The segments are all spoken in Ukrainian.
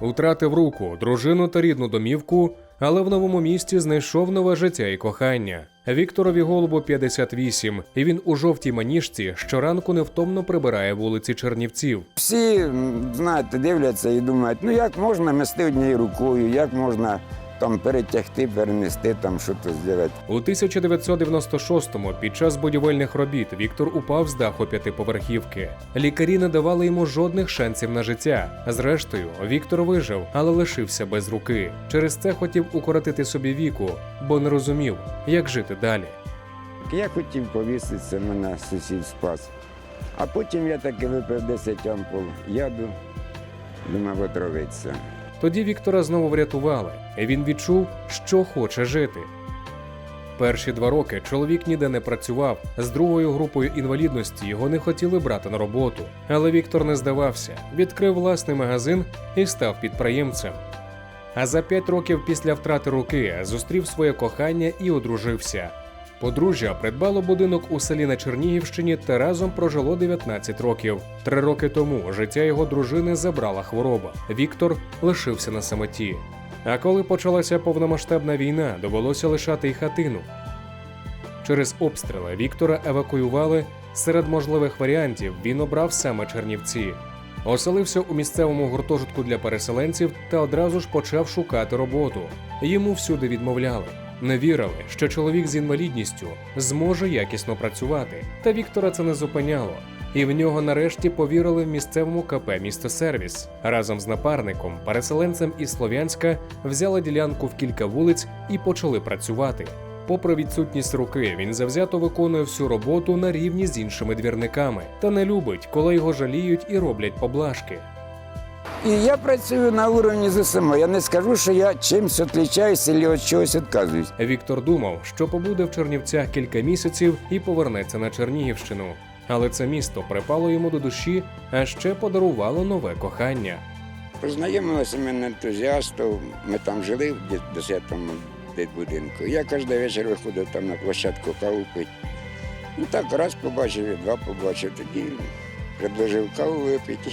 Утратив руку, дружину та рідну домівку, але в новому місті знайшов нове життя і кохання. Вікторові голубу 58, і він у жовтій маніжці щоранку невтомно прибирає вулиці Чернівців. Всі, знаєте, дивляться і думають, ну як можна мести однією рукою, як можна там перетягти, перенести, там щось зробити. У 1996-му під час будівельних робіт Віктор упав з даху п'ятиповерхівки. Лікарі не давали йому жодних шансів на життя. Зрештою, Віктор вижив, але лишився без руки. Через це хотів укоротити собі віку, бо не розумів, як жити далі. Я хотів повіситися, мене сусід спас. А потім я таки випив 10 ампул яду, думав отравитися. Тоді Віктора знову врятували, і він відчув, що хоче жити. Перші два роки чоловік ніде не працював. З другою групою інвалідності його не хотіли брати на роботу. Але Віктор не здавався, відкрив власний магазин і став підприємцем. А за п'ять років після втрати руки зустрів своє кохання і одружився. Подружжя придбало будинок у селі на Чернігівщині та разом прожило 19 років. Три роки тому життя його дружини забрала хвороба. Віктор лишився на самоті. А коли почалася повномасштабна війна, довелося лишати й хатину. Через обстріли Віктора евакуювали. Серед можливих варіантів він обрав саме Чернівці. Оселився у місцевому гуртожитку для переселенців та одразу ж почав шукати роботу. Йому всюди відмовляли. Не вірили, що чоловік з інвалідністю зможе якісно працювати. Та Віктора це не зупиняло. І в нього нарешті повірили в місцевому КП «Містосервіс». Разом з напарником, переселенцем із Слов'янська, взяли ділянку в кілька вулиць і почали працювати. Попри відсутність руки, він завзято виконує всю роботу на рівні з іншими двірниками та не любить, коли його жаліють і роблять поблажки. І я працюю на уровні ЗСМО. Я не скажу, що я чимось відрізняюся або від чогось відказуюсь. Віктор думав, що побуде в Чернівцях кілька місяців і повернеться на Чернігівщину. Але це місто припало йому до душі, а ще подарувало нове кохання. Познайомилися ми на ентузіастів, ми там жили в 10-му будинку. Я кожен вечір виходив там на площадку каву пити. Ну так, раз побачив, і два побачив, тоді предложив каву випити.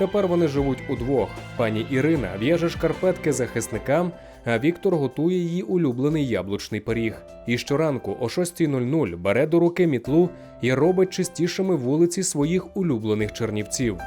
Тепер вони живуть удвох. Пані Ірина в'яже шкарпетки захисникам, а Віктор готує її улюблений яблучний пиріг. І щоранку о 6.00 бере до руки мітлу і робить чистішими вулиці своїх улюблених чернівців.